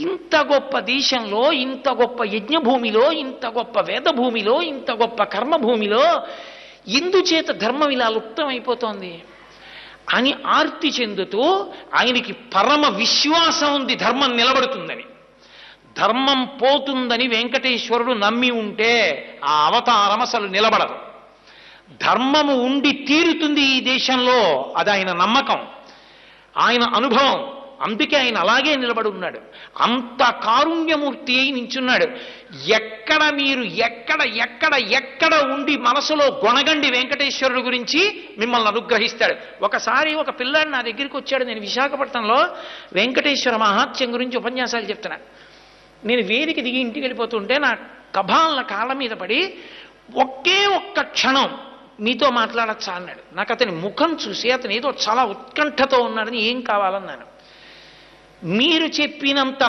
ఇంత గొప్ప దేశంలో ఇంత గొప్ప యజ్ఞభూమిలో ఇంత గొప్ప వేదభూమిలో ఇంత గొప్ప కర్మభూమిలో ఎందుచేత ధర్మం ఇలా లుప్తమైపోతోంది. అని ఆర్తి చెందుతూ ఆయనకి పరమ విశ్వాసం ఉంది ధర్మం నిలబడుతుందని. ధర్మం పోతుందని వెంకటేశ్వరుడు నమ్మి ఉంటే ఆ అవతారం అసలు నిలబడదు. ధర్మము ఉండి తీరుతుంది ఈ దేశంలో అది ఆయన నమ్మకం. ఆయన అనుభవం. అందుకే ఆయన అలాగే నిలబడి ఉన్నాడు. అంత కారుణ్యమూర్తి అయి నించున్నాడు. ఎక్కడ మీరు ఎక్కడ ఎక్కడ ఎక్కడ ఉండి మనసులో గొణగండి వెంకటేశ్వరుడు గురించి మిమ్మల్ని అనుగ్రహిస్తాడు. ఒకసారి ఒక పిల్లాడు నా దగ్గరికి వచ్చాడు. నేను విశాఖపట్నంలో వెంకటేశ్వర మహాత్యం గురించి ఉపన్యాసాలు చెప్తున్నాను నేను వేదిక దిగి ఇంటికి వెళ్ళిపోతుంటే నా కభాల కాళ్ళ మీద పడి ఒకే ఒక్క క్షణం మీతో మాట్లాడచ్చా అన్నాడు. నాకు అతని ముఖం చూసి అతను ఏదో చాలా ఉత్కంఠతో ఉన్నాడని ఏం కావాలన్నాను. మీరు చెప్పినంత